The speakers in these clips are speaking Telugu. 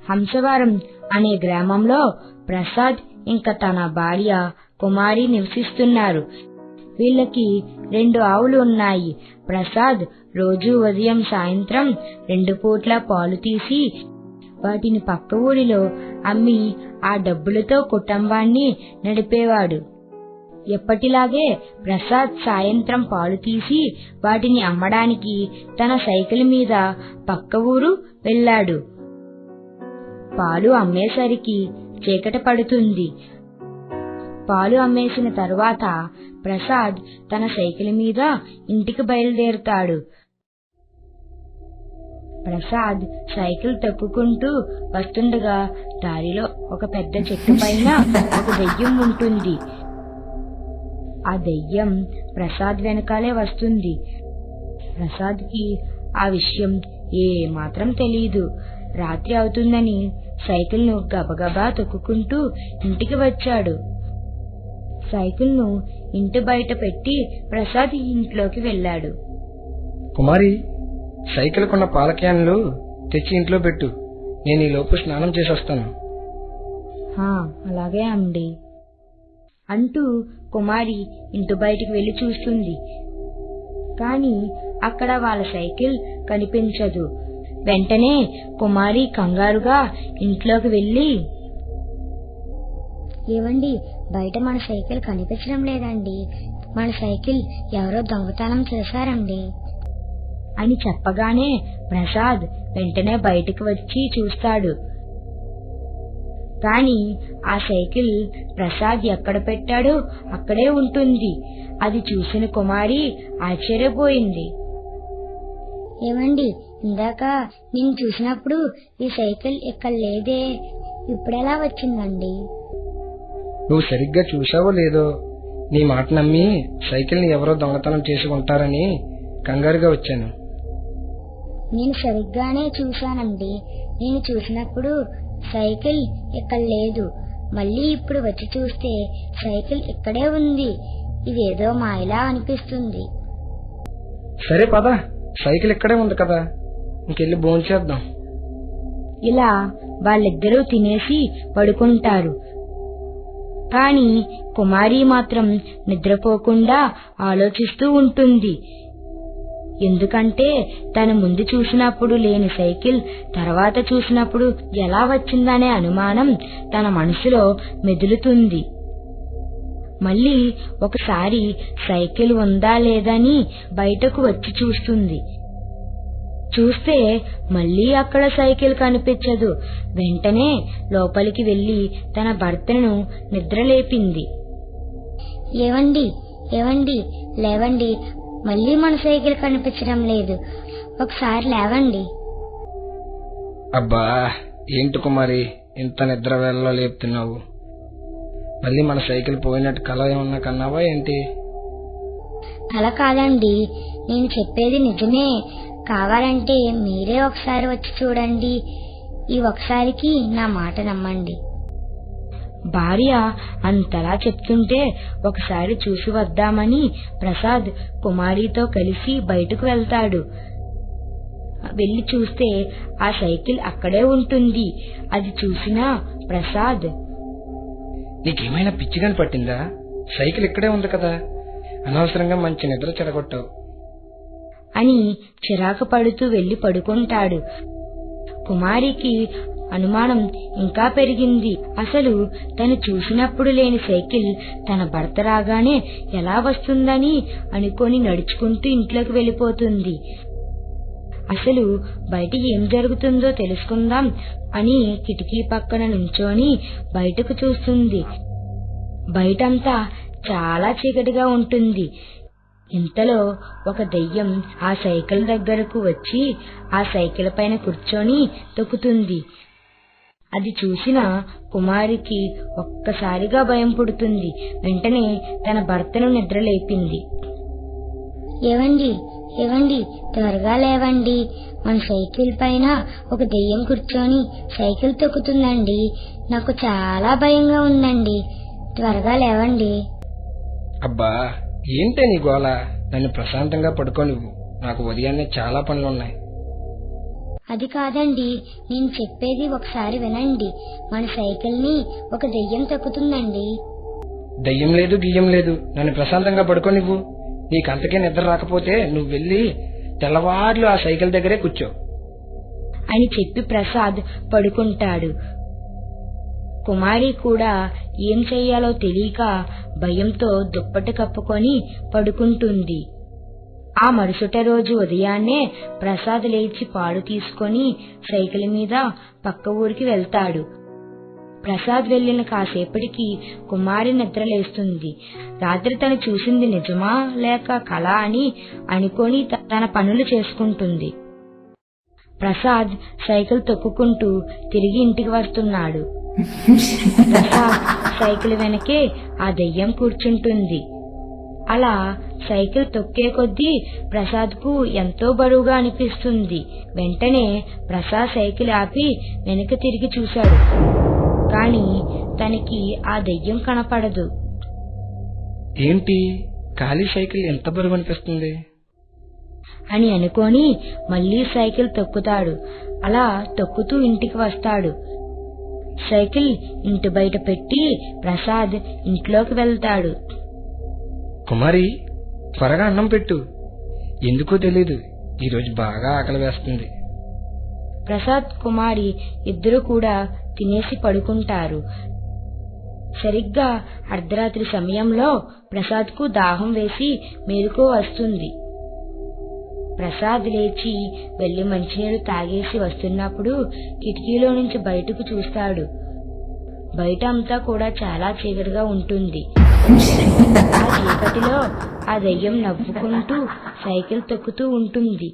హంసవరం అనే గ్రామంలో ప్రసాద్ ఇంకా తన భార్య కుమారి నివసిస్తున్నారు. వీళ్ళకి రెండు ఆవులు ఉన్నాయి. ప్రసాద్ రోజు ఉదయం సాయంత్రం రెండు పూట్ల పాలు తీసి వాటిని పక్క ఊరిలో అమ్మి ఆ డబ్బులతో కుటుంబాన్ని నడిపేవాడు. ఎప్పటిలాగే ప్రసాద్ సాయంత్రం పాలు తీసి వాటిని అమ్మడానికి తన సైకిల్ మీద పక్క ఊరు వెళ్ళాడు. పాలు అమ్మేసరికి చీకట పడుతుంది. పాలు అమ్మేసిన తరువాత ప్రసాద్ తన సైకిల్ మీద ఇంటికి బయలుదేరుతాడు. ప్రసాద్ సైకిల్ తొక్కుకుంటూ వస్తుండగా దారిలో ఒక పెద్ద చెట్టు పైన ఒక దెయ్యం ఉంటుంది. ఆ దెయ్యం ప్రసాద్ వెనకాలే వస్తుంది. ప్రసాద్కి ఆ విషయం ఏమాత్రం తెలియదు రాత్రి అవుతుందని సైకిల్ను గబగబా తొక్కుకుంటూ ఇంటికి వచ్చాడు. సైకిల్ను ఇంటి బయట పెట్టి ప్రసాద్ ఇంట్లోకి వెళ్ళాడు. కుమారి సైకిల్ కొన్న పాల క్యాన్లు తెచ్చి ఇంట్లో పెట్టు. నేను ఈ లోపు స్నానం చేసి వస్తాను "హా, అలాగే అండి. అంటూ కుమారి ఇంటి బయటికి వెళ్ళి చూస్తుంది. కాని అక్కడ వాళ్ళ సైకిల్ కనిపించదు. వెంటనే కుమారి కంగారుగా ఇంట్లోకి వెళ్ళి ఏవండి బయట మన సైకిల్ కనిపించడం లేదండి. మన సైకిల్ ఎవరో దొంగతనం చేశారండి. అని చెప్పగానే ప్రసాద్ వెంటనే బయటికి వచ్చి చూస్తాడు. కాని ఆ సైకిల్ ప్రసాద్ ఎక్కడ పెట్టాడో అక్కడే ఉంటుంది. అది చూసిన కుమారి ఆశ్చర్యపోయింది. ఏవండి ఇందాక నేను చూసినప్పుడు ఈ సైకిల్ ఇక్కడ లేదే? ఇప్పుడెలా వచ్చిందండి? నువ్వు సరిగ్గా చూసావో లేదో నీ మాట నమ్మి సైకిల్ని ఎవరో దొంగతనం చేసి ఉంటారని కంగారుగా వచ్చాను. నేను సరిగ్గానే చూశానండి. నేను చూసినప్పుడు సైకిల్ ఇక్కడ లేదు. మళ్ళీ ఇప్పుడు వచ్చి చూస్తే సైకిల్ ఇక్కడే ఉంది. ఇదేదో మాయలా అనిపిస్తుంది. సరే పద. సైకిల్ ఇక్కడే ఉంది కదా. ఇంకెళ్ళి భోంచేద్దాం ఇలా వాళ్ళిద్దరూ తినేసి పడుకుంటారు. కాని కుమారి మాత్రం నిద్రపోకుండా ఆలోచిస్తూ ఉంటుంది. ఎందుకంటే తన ముందు చూసినప్పుడు లేని సైకిల్ తర్వాత చూసినప్పుడు ఎలా వచ్చిందనే అనుమానం తన మనసులో మెదులుతుంది. మళ్ళీ ఒకసారి సైకిల్ ఉందా లేదని బయటకు వచ్చి చూస్తుంది. చూస్తే మళ్ళీ అక్కడ సైకిల్ కనిపించదు. వెంటనే లోపలికి వెళ్ళి తన భర్తను నిద్రలేపింది. ఏవండి ఏవండి లేవండి మళ్ళీ మన సైకిల్ కనిపించడం లేదు. ఒకసారి లేవండి. అబ్బా ఏంటి కుమారి ఇంత నిద్ర వేళలో లేపుతున్నావు? మళ్ళీ మన సైకిల్ పోయినట్టు కల ఏమన్నా కన్నావా ఏంటి? అలా కాదండి నేను చెప్పేది నిజమే. కావాలంటే మీరే ఒకసారి వచ్చి చూడండి. ఈ ఒకసారికి నా మాట నమ్మండి. భార్య అంతలా చెప్తుంటే ఒకసారి చూసి వద్దామని ప్రసాద్ కుమారితో కలిసి బయటకు వెళ్తాడు. వెళ్ళి చూస్తే ఆ సైకిల్ అక్కడే ఉంటుంది. అది చూసిన ప్రసాద్ నీకేమైనా పిచ్చిగాని పట్టిందా? సైకిల్ ఇక్కడే ఉంది కదా. అనవసరంగా మంచి నిద్ర చెడగొట్టావు. అని చిరాకు పడుతూ వెళ్ళి పడుకుంటాడు. కుమారికి అనుమానం ఇంకా పెరిగింది. అసలు తను చూసినప్పుడు లేని సైకిల్ తన భర్త రాగానే ఎలా వస్తుందని అనుకొని నడుచుకుంటూ ఇంట్లోకి వెళ్ళిపోతుంది. అసలు బయట ఏం జరుగుతుందో తెలుసుకుందాం అని కిటికీ పక్కన నుంచోని బయటకు చూస్తుంది. బయటంతా చాలా చీకటిగా ఉంటుంది. ఇంతలో ఒక దెయ్యం ఆ సైకిల్ దగ్గరకు వచ్చి ఆ సైకిల్ పైన కూర్చొని తొక్కుతుంది. అది చూసిన కుమారికి ఒక్కసారిగా భయం పుడుతుంది. వెంటనే తన భర్తను నిద్రలేపింది ఏవండి ఏవండి త్వరగా లేవండి. మన సైకిల్ పైన ఒక దెయ్యం కూర్చొని సైకిల్ తొక్కుతుందండి. నాకు చాలా భయంగా ఉందండి. త్వరగా లేవండి. అబ్బా ఏంటే నీ గోల? నన్ను ప్రశాంతంగా పడుకోనివ్వు. నాకు ఉదయాన్నే చాలా పనులున్నాయి. అది కాదండి. నేను చెప్పేది ఒకసారి వినండి. మన సైకిల్ని ఒక దెయ్యం తొక్కుతుందండి దయ్యం లేదు గియ్యం లేదు. నన్ను ప్రశాంతంగా పడుకోనివ్వు. నీకంతకే నిద్ర రాకపోతే నువ్వు వెళ్ళి తెల్లవార్లు ఆ సైకిల్ దగ్గరే కూర్చో. అని చెప్పి ప్రసాద్ పడుకుంటాడు. కుమారి కూడా ఏం చెయ్యాలో తెలియక భయంతో దుప్పటి కప్పుకొని పడుకుంటుంది. ఆ మరుసటి రోజు ఉదయాన్నే ప్రసాద్ లేచి పాలు తీసుకొని సైకిల్ మీద పక్క ఊరికి వెళ్తాడు. ప్రసాద్ వెళ్ళిన కాసేపటికి కుమారి నిద్రలేస్తుంది రాత్రి తను చూసింది నిజమా లేక కళ అని అనుకొని త- తన పనులు చేసుకుంటుంది. ప్రసాద్ సైకిల్ తొక్కుకుంటూ తిరిగి ఇంటికి వస్తున్నాడు. ప్రసాద్ సైకిల్ వెనకే ఆ దెయ్యం కూర్చుంటుంది. అలా సైకిల్ తొక్కే కొద్దీ ప్రసాద్కు ఎంతో బరువుగా అనిపిస్తుంది. వెంటనే ప్రసాద్ సైకిల్ ఆపి వెనక తిరిగి చూశాడు. కాని తనకి ఆ దెయ్యం కనపడదు. ఏంటి? ఖాళీ సైకిల్ ఎంత బరువు అనిపిస్తుంది? అని అనుకొని మళ్ళీ సైకిల్ తొక్కుతాడు. అలా తొక్కుతూ ఇంటికి వస్తాడు. సైకిల్ ఇంటి బయట పెట్టి ప్రసాద్ ఇంట్లోకి వెళ్తాడు. కుమారి త్వరగా అన్నం పెట్టు. ఎందుకో తెలీదు. ఈరోజు బాగా ఆకలి వేస్తుంది. ప్రసాద్ కుమారి ఇద్దరు కూడా తినేసి పడుకుంటారు. సరిగ్గా అర్ధరాత్రి సమయంలో ప్రసాద్కు దాహం వేసి మేలుకో వస్తుంది. ప్రసాద్ లేచి వెళ్ళి మంచినీరు తాగేసి వస్తున్నప్పుడు కిటికీలో నుంచి బయటకు చూస్తాడు. బయట అంతా కూడా చాలా చీకటిగా ఉంటుంది. ఆ చీకటిలో ఆ దయ్యం నవ్వుకుంటూ సైకిల్ తొక్కుతూ ఉంటుంది.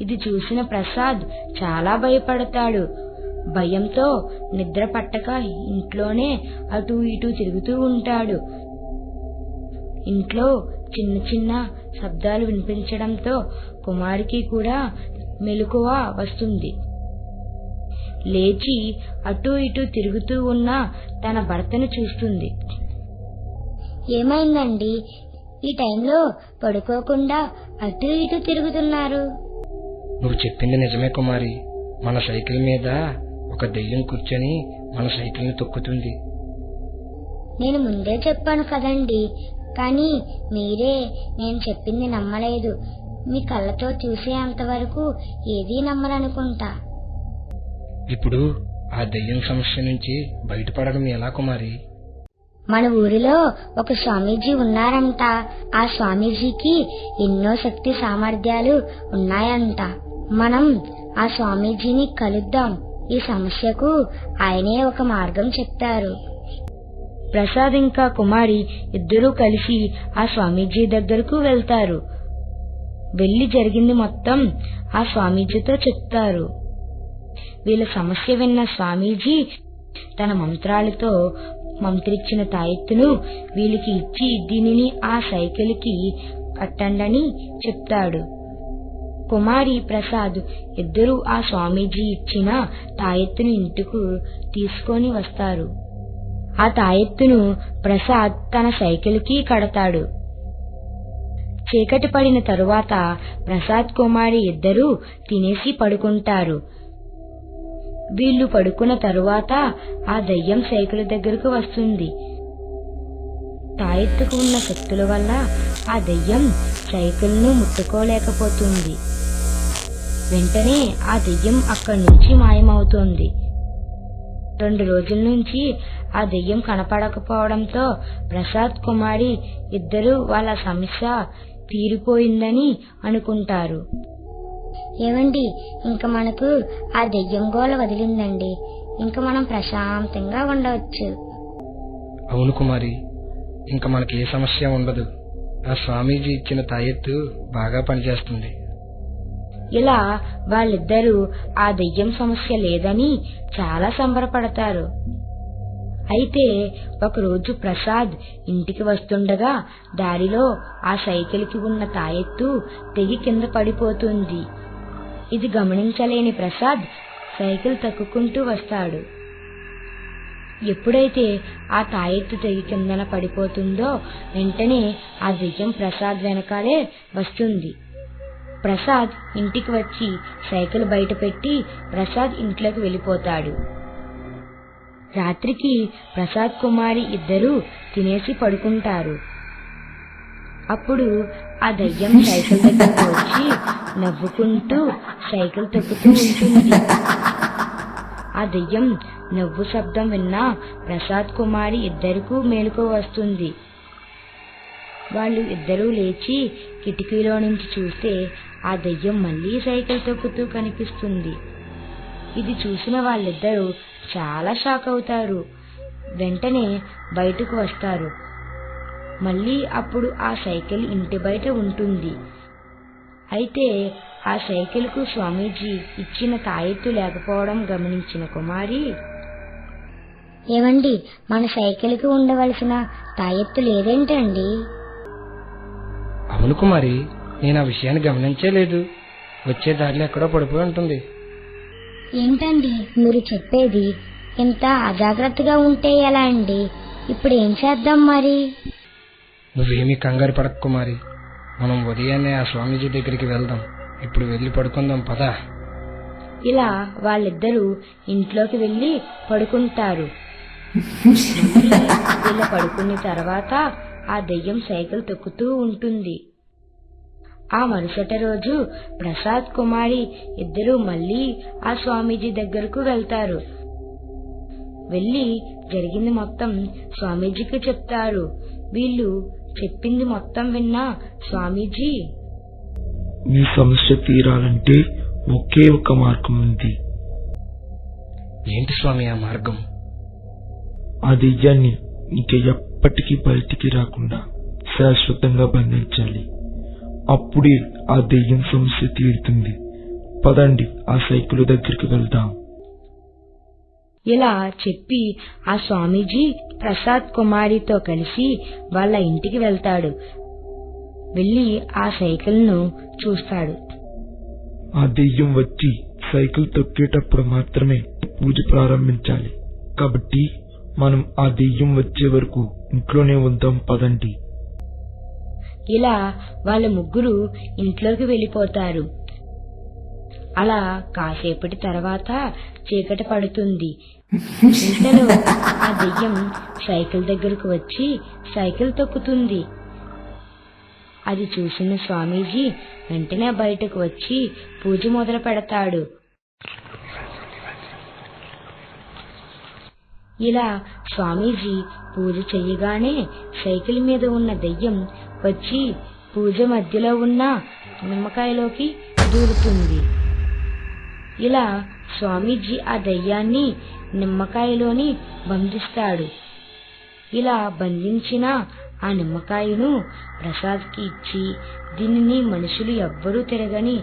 ఇది చూసిన ప్రసాద్ చాలా భయపడతాడు. భయంతో నిద్ర పట్టక ఇంట్లోనే అటు ఇటు తిరుగుతూ ఉంటాడు. ఇంట్లో చిన్న చిన్న శబ్దాలు వినిపించడంతో కుమారికి కూడా మెలకువ వస్తుంది. లేచి అటు ఇటు తిరుగుతూ ఉన్న తన భర్తను చూస్తుంది. ఏమైందండి? ఈ టైంలో పడుకోకుండా అటు ఇటు తిరుగుతున్నారు. నువ్వు చెప్పింది నిజమే కుమారి. మన సైకిల్ మీద ఒక దెయ్యం కూర్చొని మన సైకిల్ని తొక్కుతుంది. నేను ముందే చెప్పాను కదండి. కానీ మీరే నేను చెప్పింది నమ్మలేదు. మీ కళ్ళతో చూసేంత వరకు ఏదీ నమ్మరనుకుంటా. ఇప్పుడు ఆ దెయ్యం సమస్య నుంచి బయటపడడం ఎలా కుమారి? మన ఊరిలో ఒక స్వామీజీ ఉన్నారంట. ఆ స్వామీజీకి ఎన్నో శక్తి సామర్థ్యాలు ఉన్నాయంట. మనం ఆ స్వామీజీని కలుద్దాం. ఈ సమస్యకు ఆయనే ఒక మార్గం చెప్తారు. ప్రసాద్ ఇంకా కుమారి ఇద్దరూ కలిసి ఆ స్వామీజీ దగ్గరకు వెళ్తారు. వెళ్ళి జరిగింది మొత్తం ఆ స్వామీజీతో చెప్తారు. వీళ్ళ సమస్య విన్న స్వామీజీ తన మంత్రాలతో మంత్రిచ్చిన తాయెత్తును వీళ్ళకి ఇచ్చి దీనిని ఆ సైకిల్కి కట్టండని చెప్తాడు. కుమారి ప్రసాద్ ఇద్దరూ ఆ స్వామీజీ ఇచ్చిన తాయెత్తును ఇంటికి తీసుకొని వస్తారు. ఆ తాయెత్తును ప్రసాద్ తన సైకిల్కి కడతాడు. చీకటి పడిన తరువాత ప్రసాద్ కుమారి ఇద్దరూ తినేసి పడుకుంటారు. వీళ్ళు పడుకున్న తరువాత ఆ దయ్యం సైకిల్ దగ్గరకు వస్తుంది. తాయెత్తుకు ఉన్న శక్తుల వల్ల ఆ దయ్యం సైకిల్ను ముట్టుకోలేకపోతుంది. వెంటనే ఆ దెయ్యం అక్కడి నుంచి మాయమవుతోంది. రెండు రోజుల నుంచి ఆ దెయ్యం కనపడకపోవడంతో ప్రసాద్ కుమారి ఇద్దరు వాళ్ళ సమస్య తీరిపోయిందని అనుకుంటారు. ఏమండి ఇంక మనకు ఆ దెయ్యం గోల వదిలిందండి. ఇంక మనం ప్రశాంతంగా ఉండవచ్చు. అవును కుమారి ఇంకా మనకి ఏ సమస్య ఉండదు. ఆ స్వామీజీ ఇచ్చిన తాయెత్తు బాగా పనిచేస్తుంది. ఇలా వాళ్ళిద్దరూ ఆ దెయ్యం సమస్య లేదని చాలా సంబరపడతారు. అయితే ఒకరోజు ప్రసాద్ ఇంటికి వస్తుండగా దారిలో ఆ సైకిల్కి ఉన్న తాయెత్తు తెగి కింద పడిపోతుంది. ఇది గమనించలేని ప్రసాద్ సైకిల్ తక్కుకుంటూ వస్తాడు. ఎప్పుడైతే ఆ తాయెత్తు తెగి కిందన పడిపోతుందో వెంటనే ఆ దెయ్యం ప్రసాద్ వెనకాలే వస్తుంది. ప్రసాద్ ఇంటికి వచ్చి సైకిల్ బయట పెట్టి ప్రసాద్ ఇంట్లోకి వెళ్ళిపోతాడు. రాత్రికి ప్రసాద్ కుమారి ఇద్దరూ తినేసి పడుకుంటారు. అప్పుడు ఆ దయ్యం సైకిల్ దగ్గరకు వచ్చి నవ్వుకుంటూ సైకిల్ తొక్కుతూ ఉంటుంది. ఆ దెయ్యం నవ్వు శబ్దం విన్నా ప్రసాద్ కుమారి ఇద్దరికూ మేలుకు వస్తుంది. వాళ్ళు ఇద్దరూ లేచి కిటికీలో నుంచి చూస్తే ఆ దెయ్యం మళ్ళీ సైకిల్ తొక్కుతూ కనిపిస్తుంది. ఇది చూసిన వాళ్ళిద్దరూ చాలా షాక్ అవుతారు. వెంటనే బయటకు వస్తారు. మళ్ళీ అప్పుడు ఆ సైకిల్ ఇంటి బయట ఉంటుంది. అయితే ఆ సైకిల్కు స్వామీజీ ఇచ్చిన తాయెత్తు లేకపోవడం గమనించిన కుమారి ఏమండి మన సైకిల్కి ఉండవలసిన తాయెత్తు లేదేంటండి? అవును కుమారి నేను ఆ విషయాన్ని గమనించలేదు. వచ్చే దారిలో ఎక్కడో పడిపోయి ఉంటుంది. ఏంటండి? మీరు చెప్పేది ఇంత అజాగ్రత్తగా ఉంటే ఎలా అండి? ఇప్పుడు ఏం చేద్దాం మరి? నువ్వేమీ కంగారు పడకు కుమారి. మనం ఉదయాన్నే ఆ స్వామీజీ దగ్గరికి వెళ్దాం. ఇప్పుడు వెళ్ళి పడుకుందాం పదా. ఇలా వాళ్ళిద్దరూ ఇంట్లోకి వెళ్ళి పడుకుంటారు. వీళ్ళ పడుకున్న తర్వాత ఆ దెయ్యం సైకిల్ తొక్కుతూ ఉంటుంది. ఆ మరుసటి రోజు ప్రసాద్ కుమారి ఇద్దరూ మళ్ళీ ఆ స్వామీజీ దగ్గరకు వెళ్తారు. వెళ్ళి జరిగింది మొత్తం స్వామీజీకి చెప్తారు. వీళ్ళు చెప్పింది మొత్తం విన్నా స్వామీజీ మీ సమస్య తీరాలంటే ఒకే ఒక మార్గం ఉంది. ఏంటి స్వామి ఆ మార్గం? ఆ దెయ్యాన్ని ఇక ఎప్పటికీ బయటికి రాకుండా శాశ్వతంగా బంధించాలి. అప్పుడే ఆ దెయ్యం సమస్య తీరుతుంది. పదండి ఆ సైకిల్ దగ్గరికి వెళ్దాం. ఇలా చెప్పి ఆ స్వామీజీ ప్రసాద్ కుమారితో కలిసి వాళ్ళ ఇంటికి వెళ్తాడు. వెళ్ళి ఆ సైకిల్ను చూస్తాడు. ఆ దెయ్యం వచ్చి సైకిల్ తొక్కేటప్పుడు మాత్రమే పూజ ప్రారంభించాలి. కాబట్టి మనం ఆ దెయ్యం వచ్చే వరకు ఇంట్లోనే ఉందాం పదండి. ఇలా వాళ్ళ ముగ్గురు ఇంట్లోకి వెళ్ళిపోతారు. అలా కాసేపటి తర్వాత చీకటి పడుతుంది. ఇంతలో ఆ దెయ్యం సైకిల్ దగ్గరకు వచ్చి సైకిల్ తొక్కుతుంది. అది చూసిన స్వామీజీ వెంటనే బయటకు వచ్చి పూజ మొదలు పెడతాడు. ఇలా స్వామీజీ పూజ చెయ్యగానే సైకిల్ మీద ఉన్న దెయ్యం వచ్చి పూజ మధ్యలో ఉన్న నిమ్మకాయలోకి దూరుతుంది. ఇలా స్వామీజీ ఆ దయ్యాన్ని నిమ్మకాయలోని బంధిస్తాడు. ఇలా బంధించిన ఆ నిమ్మకాయను ప్రసాద్కి ఇచ్చి దీనిని మనుషులు ఎవ్వరూ తిరగని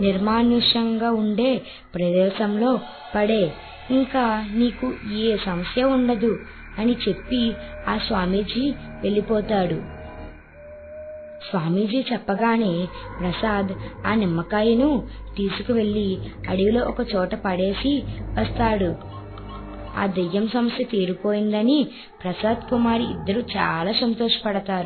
నిర్మానుష్యంగా ఉండే ప్రదేశంలో పడే. ఇంకా నీకు ఏ సమస్య ఉండదు అని చెప్పి ఆ స్వామీజీ వెళ్ళిపోతాడు. స్వామీజీ చెప్పగానే ప్రసాద్ ఆ నిమ్మకాయను తీసుకువెళ్ళి అడవిలో ఒక చోట పడేసి వస్తాడు. ఆ దెయ్యం సమస్య తీరిపోయిందని ప్రసాద్ కుమారి ఇద్దరు చాలా సంతోషపడతారు.